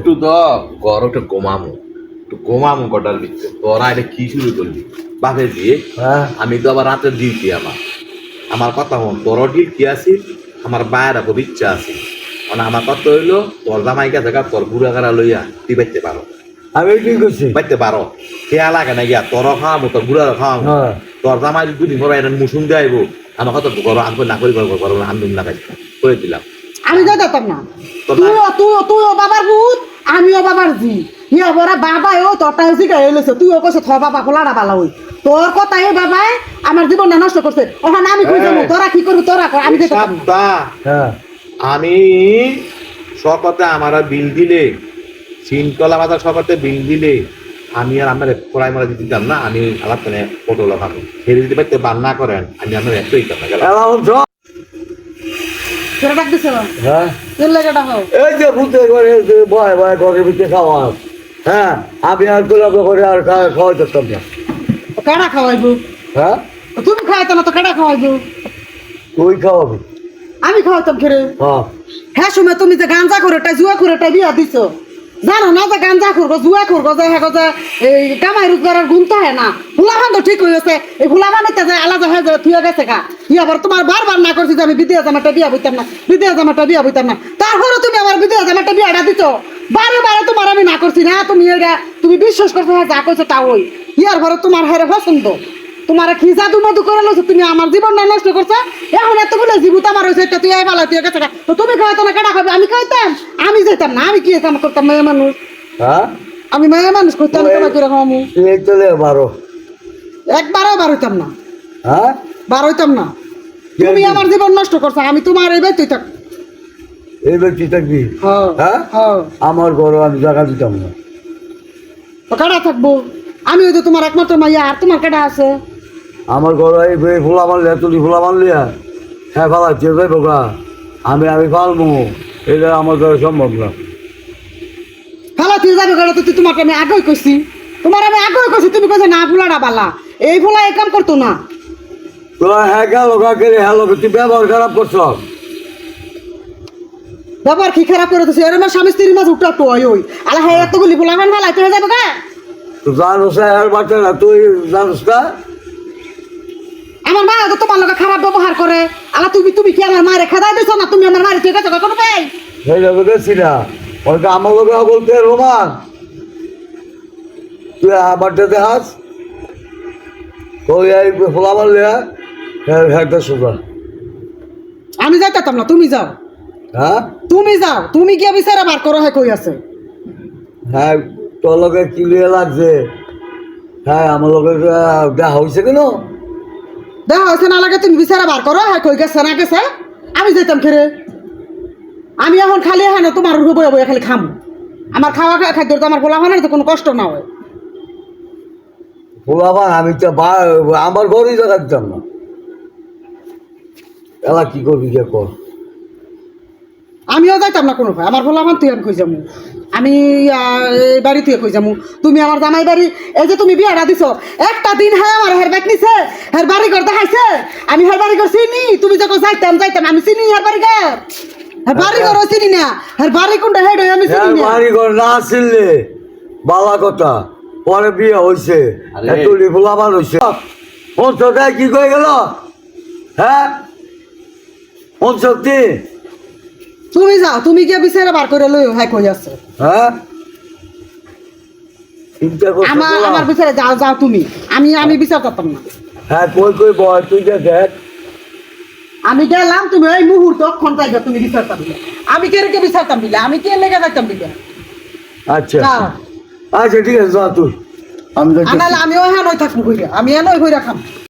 একটু তো গর একটু গোমামু একটু গোমামু কটার দিচ্ছে তোরা এটা কি শুরু করলি? বাপে দিয়ে হ্যাঁ। আমি তো আবার রাতের ডিউটি আমার। আমার কথা হন তোর ডিউটি আছে আমার বায়ের খুব ইচ্ছা আছে। মানে আমার কথা হইল তোর জামাই গেছে গা তোর বুড়া গাড়া লইয়া তুই বাইতে পারো। আমি কি করছি? বাইতে পারো। খেয়া লাগে না গিয়া তোর খাওয়াবো তোর বুড়া খাওয়াবো হ্যাঁ। তোর জামাই দুদিন পরে এটা মুসুম দিয়ে আইবো আমার কথা গরম আনব না করি গরম গরম আন্দোলন না খাইছি করে দিলাম? আমি না। তো না- তুইও তুইও তুইও বাবার ভূত। আমিও বাবার জি। হিয়া বড় বাবা ও তোরটা জিগা এলেছে তুইও কইছে থ বাবা খোলাটা বালা হই তোর কথা এই বাবাই আমার জীবনটা নষ্ট করছে ওখানে আমি কই যাব তোরা কি করবি তোরা কর আমি যেতে হ্যাঁ আমি সকতে আমার বিল দিলে সিনকলা বাজার সকতে বিল দিলে আমি আর আমার প্রায় মারা দিতাম না। আমি আলাপ করে পটল খাব ফেরে দিতে পারতে বান্না করেন আমি আমার একটু দিতাম না তোরা ডাক দিছে হ্যাঁ? তোর লাগে ডাকো। এই যে ভূতে করে যে ভয় ভয় ঘরের ভিতরে খাওয়া হ্যাঁ আমি আর গোলাপ করে আর না। খাওয়াইবো? হ্যাঁ? তুমি খাওয়াইতো না তো খাওয়াইবো? তুই খাওয়াবি। আমি খাওয়াইতাম খেরে। হ্যাঁ। হ্যাঁ সময় তুমি যে গাঞ্জা করে জুয়া করে বিয়া দিছো। জানো না যে গাঞ্জা করব জুয়া করব যে হ্যাঁ যে এই কামাই রোজগারের গুণ হ্যাঁ না। ফুলাবান তো ঠিক হয়েছে এই ফুলাবান এটা যে আলাদা হয়ে যাবে থুয়ে গেছে গা। ইয়া আবার তোমার বারবার না করছি যে আমি বিদেয়া জামাটা বিয়া বইতাম না। বিদেয়া জামাটা বিয়া বইতাম না। তারপরে তুমি আমার বিদেয়া জামাটা বিয়াটা দিছো। বারে বারে তোমার আমি না করছি না। তুমি এটা তুমি বিশ্বাস করছ হ্যাঁ যা করছ তা ওই ইয়ার পরে তোমার হেরে পছন্দ। তোমার কি জাদু মাদু করে লইছো? তুমি আমার জীবনটা নষ্ট করছ। এখন এতগুলো জীবুত আমার হয়েছে এটা তুই ভালো তুই গেছে। তো তুমি খাইতো না কেটা খাবে? আমি খাইতাম আমি যেতাম না আমি কি যেতাম করতাম মেয়ে মানুষ? হ্যাঁ? আমি মেয়ে মানুষ করতাম ওই- তোমার কীরকম আমি চলে বারো। একবারও বার হইতাম না। হ্যাঁ? বার হইতাম না। তুমি আমার জীবন নষ্ট করছ আমি তোমার এই তুই থাক এই ব্যক্তি থাকবি? হ্যাঁ হ্যাঁ? হ্যাঁ। আমার ঘরে আমি জায়গা দিতাম না। কেডা থাকব? আমি হয়তো তোমার একমাত্র মাইয়া আর তোমার কেডা আছে? আমার ঘরে এই ফুলা মারলে তুলি ফুলা মারলি হ্যাঁ ফালা চেয়ে যাইব গা আমি আমি পালবো। এটা আমার ঘরে সম্ভব না। খালা তুই যাবে গেলে তো তুই তোমাকে আমি আগেই কইছি। তোমার আমি আগেই কইছি তুমি কইছো না ফুলাটা বালা। এই ফুলা এই কাম করতো না। তো হ্যাঁ গেল গেলে হ্যাঁ তুই ব্যবহার খারাপ করছ। বাবার কি খারাপ করে দিছে? এরম স্বামী স্ত্রীর মাঝে উঠা তো ওই। ওই আলা হ্যাঁ এতগুলি ফুলা ভালাই তুই যাবে গা? তো জানোস হ্যাঁ বাচ্চা না তুই জানোস না আমার মা তো তোমার লোকে খারাপ ব্যবহার করে। আলা তুমি তুমি কি আমার মায়ের খেদাই দিছো না তুমি আমার মায়ের ঠিক আছে কোনো পাই সেই লোক গেছি না। ওইটা আমার লোক বলতে রোমান। তুই আমার দেখাস। ওই এই ফুলা মারলে হ্যাঁ? হ্যাঁ সোজা। আমি যাইতাম না তুমি যাও। হ্যাঁ? তুমি যাও তুমি গিয়ে বিচারে বার করো হ্যাঁ কই আছে। হ্যাঁ তোর লোকের কি লাগছে? হ্যাঁ আমার আহ, দেখা হয়েছে কেন? দেখা হয়েছে না লাগে তুমি বিচারে বার করো হ্যাঁ কই গেছে না গেছে। আমি যাইতাম খেরে আমি এখন খালি হ্যাঁ না তোমার বয়ে বয়ে খালি খাম। আমার খাওয়া খাদ্য তো আমার গোলা হয় তো কোনো কষ্ট না হয়। ফুলাবান আমি তো আমার ঘরেই জায়গা দিতাম না। এলা কি করবি কে? কর আমিও যাইতাম না কোনো ভাই আমার বললাম তুই আমি কই যাব আমি এই বাড়ি তুই কই যাব তুমি আমার জামাই বাড়ি এই যে তুমি বিয়াটা দিছ একটা দিন হ্যাঁ আমার হের ব্যাগ নিছে হের বাড়ি ঘর দেখাইছে আমি হের বাড়ি ঘর চিনি তুমি যখন যাইতাম যাইতাম আমি চিনি হের বাড়ি ঘর হের বাড়ি ঘর চিনি না হের বাড়ি কোনটা হেড আমি চিনি না। বাড়ি ঘর না আসলে বালা কথা পরে বিয়ে আরে। তুলি ফুলাবান হয়েছে পঞ্চটায় কি করে গেল? হ্যাঁ? পঞ্চক্তি তুমি যাও তুমি গিয়ে বিচারে বার করে লই হ্যাঁ কই আছে। হ্যাঁ? আমার আমার বিচারে যাও যাও তুমি। আমি আমি বিচার করতাম না। হ্যাঁ কই কই বয় তুই যে দেখ। আমি গেলাম তুমি এই মুহূর্ত ক্ষণ চাইবে তুমি বিচারতাম দিলে আমি কে রেখে বিচারতাম দিলে আমি কে লেগে যাইতাম দিলে আচ্ছা। আচ্ছা ঠিক আছে যা তুই। আমি আমিও হ্যাঁ নই থাকব কইরা আমি হ্যাঁ নই কইরা খাম।